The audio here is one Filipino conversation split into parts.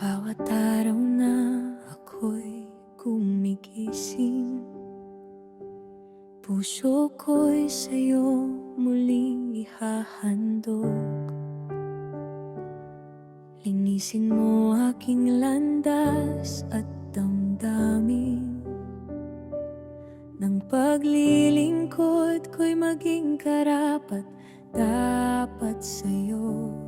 Bawat araw na ako'y gumigising Puso ko'y sa'yo muling ihahandog. Linisin mo aking landas at damdamin Nang paglilingkod ko'y maging karapat dapat sa'yo.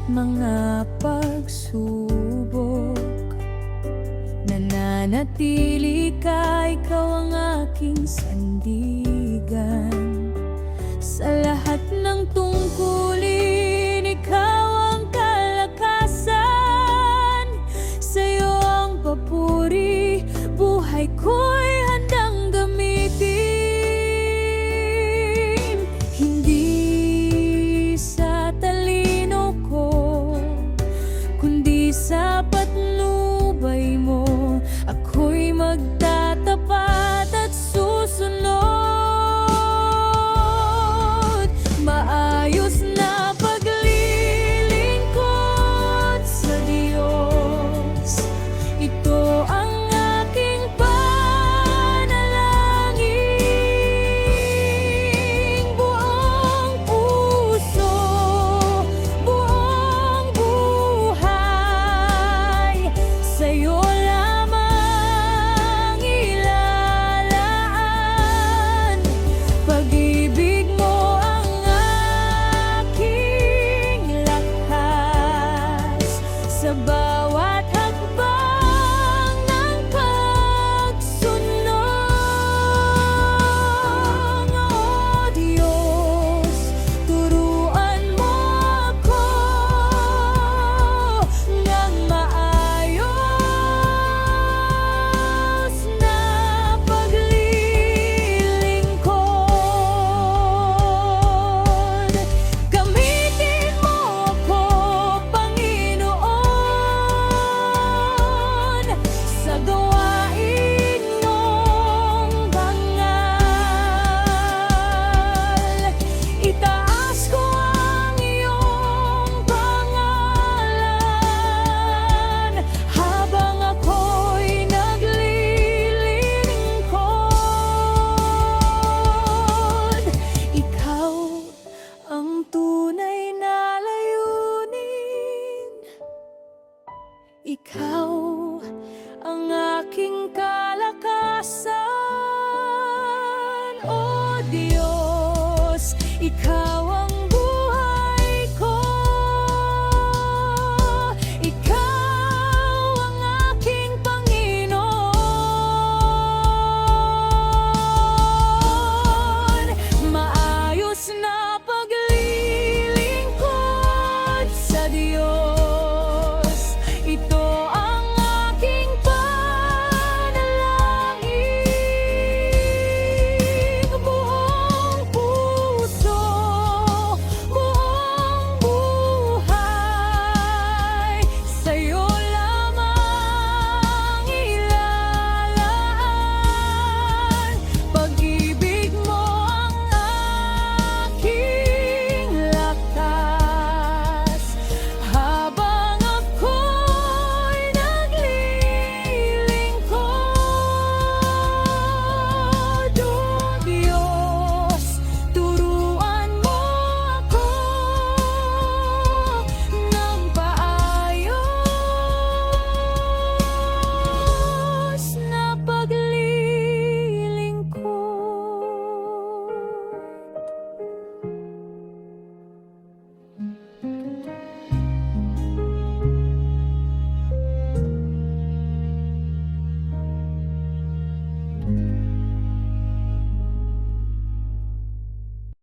at mga pagsubok. Nananatili ka, ikaw ang aking sandigan. Ikaw ang aking kalakasan, O Diyos, Ikaw